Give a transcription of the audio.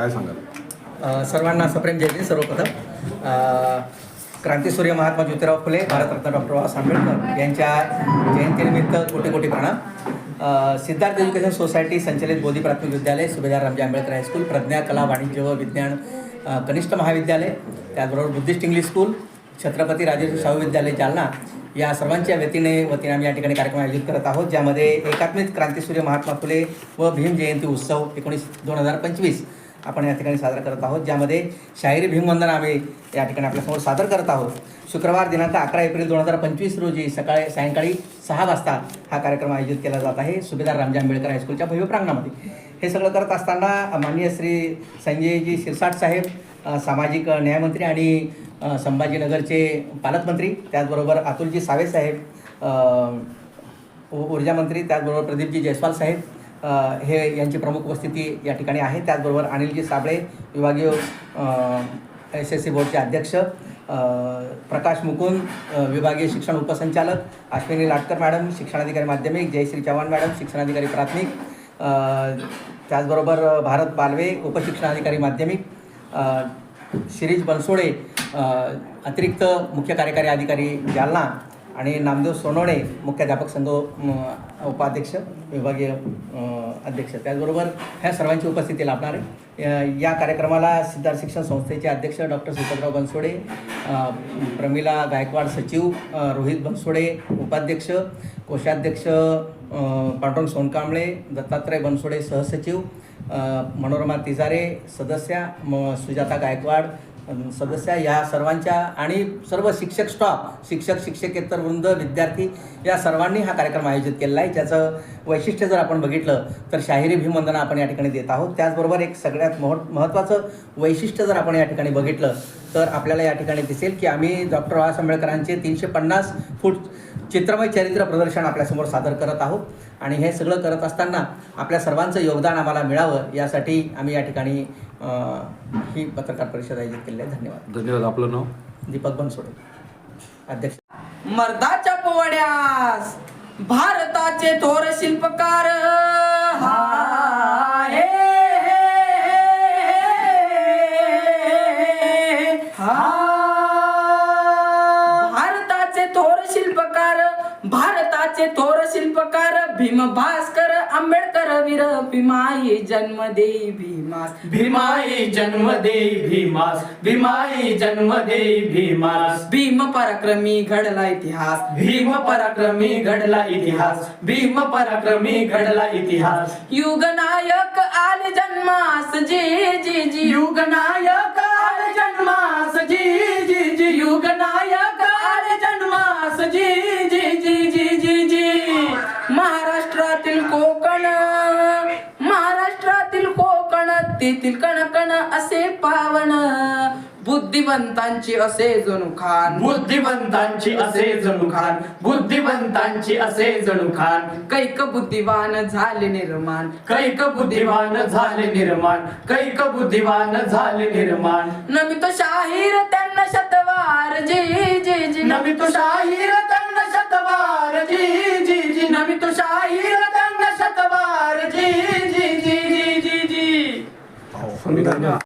काय सांगाल? सर्वांना सप्रेम जयंती सर्वप्रथम. क्रांतीसूर्य महात्मा ज्योतिराव फुले भारतरत्न डॉक्टर बाबासाहेब आंबेडकर यांच्या जयंतीनिमित्त कोटी कोटी प्रणाम सिद्धार्थ एज्युकेशन सोसायटी संचलित बोधी प्राथमिक विद्यालय सुभेदार रामजी आंबेडकर हायस्कूल प्रज्ञा कला वाणिज्य व विज्ञान कनिष्ठ महाविद्यालय त्याचबरोबर Buddhist English school Chhatrapati Rajesh Shahu विद्यालय जालना. या सर्वांच्या वतीने वतीने आम्ही या ठिकाणी कार्यक्रम आयोजित करत आहोत ज्यामध्ये एकात्मिक क्रांतीसूर्य महात्मा फुले व भीम जयंती उत्सव एकोणीस दोन हजार पंचवीस आपण या ठिकाणी साजरा करत आहोत ज्यामध्ये शाहिरी भीमवंदन आम्ही या ठिकाणी आपल्यासमोर सादर करत आहोत. शुक्रवार दिनांक अकरा एप्रिल दोन हजार पंचवीस रोजी सकाळी सायंकाळी सहा वाजता हा कार्यक्रम आयोजित केला जात आहे सुभेदार रामजी आंबेडकर हायस्कूलच्या भव्य प्रांगणामध्ये. हे सगळं करत असताना माननीय श्री संजयजी शिरसाट साहेब सामाजिक न्यायमंत्री आणि संभाजीनगरचे पालकमंत्री त्याचबरोबर अतुलजी सावे साहेब ऊर्जामंत्री ऊर्जा मंत्री त्याचबरोबर प्रदीपजी जयस्वाल साहेब हे यांची प्रमुख उपस्थिती या ठिकाणी आहे. त्याचबरोबर अनिलजी साबळे विभागीय एस एस सी बोर्डचे अध्यक्ष प्रकाश मुकुंद विभागीय शिक्षण उपसंचालक अश्विनी लाटकर मॅडम शिक्षणाधिकारी माध्यमिक जयश्री चव्हाण मॅडम शिक्षणाधिकारी प्राथमिक त्याचबरोबर भारत बालवे उपशिक्षणाधिकारी माध्यमिक शिरीष बनसोडे अतिरिक्त मुख्य कार्यकारी अधिकारी जालना आणि नामदेव सोनवणे मुख्याध्यापक संघ उपाध्यक्ष विभागीय अध्यक्ष. त्याचबरोबर ह्या सर्वांची उपस्थिती लाभणार आहे. या- कार्यक्रमाला सिद्धार्थ शिक्षण संस्थेचे अध्यक्ष डॉक्टर सुपतराव बनसोडे प्रमिला गायकवाड सचिव रोहित बनसोडे उपाध्यक्ष कोषाध्यक्ष पांडुरंग सोनकांबळे दत्तात्रय बनसोडे सहसचिव मनोरमा तिजारे सदस्या म सुजाता गायकवाड सदस्या या सर्वांच्या आणि सर्व शिक्षक स्टॉफ शिक्षक शिक्षकेतर वृंद विद्यार्थी या सर्वांनी हा कार्यक्रम आयोजित केलेला आहे. ज्याचं वैशिष्ट्य जर आपण बघितलं तर शाहिरी भीमवंदना आपण या ठिकाणी देत आहोत. त्याचबरोबर एक सगळ्यात मह महत्त्वाचं वैशिष्ट्य जर आपण या ठिकाणी बघितलं तर आपल्याला या ठिकाणी दिसेल की आम्ही डॉक्टर बाबासाहेब आंबेडकरांचे तीनशे पन्नास फूट चित्रमय चरित्र प्रदर्शन आपल्यासमोर सादर करत आहोत. आणि हे सगळं करत असताना आपल्या सर्वांचं योगदान आम्हाला मिळावं यासाठी आम्ही या ठिकाणी ही पत्रकार परिषद आयोजित केली आहे. धन्यवाद. धन्यवाद. आपलं नाव? दीपक बनसोडे. अध्यक्ष. मर्दाच्या पोवड्यास भारताचे थोर शिल्पकार. हा, भारताचे थोर शिल्पकार भीम भास्कर आंबेडकर वीर भीमाई जन्म देई भीमास. भीमाई जन्म दे भीमास. भीमाई जन्म दे भीमास. भीम पराक्रमी घडला इतिहास. भीम पराक्रमी घडला इतिहास. भीम पराक्रमी घडला इतिहास. युगनायक आले जन्मास. जी जी जी. युगनायक आले जन्मास. जी कोकण तेथील कणकण असे पावन. बुद्धिवंतांची असे जणू खान बुद्धिवंतांची असे जणू खान बुद्धिवंतांची असे जणू खान कैक बुद्धिवान झाले निर्माण. कैक बुद्धिवान झाले निर्माण. कैक बुद्धिवान झाले निर्माण. नमित शाहीर त्यांना शतवार. जी जी जी. नमित शाहीर तन्न शतवार. जी जी जी. नमित शाहीर तन्न शतवार जी जी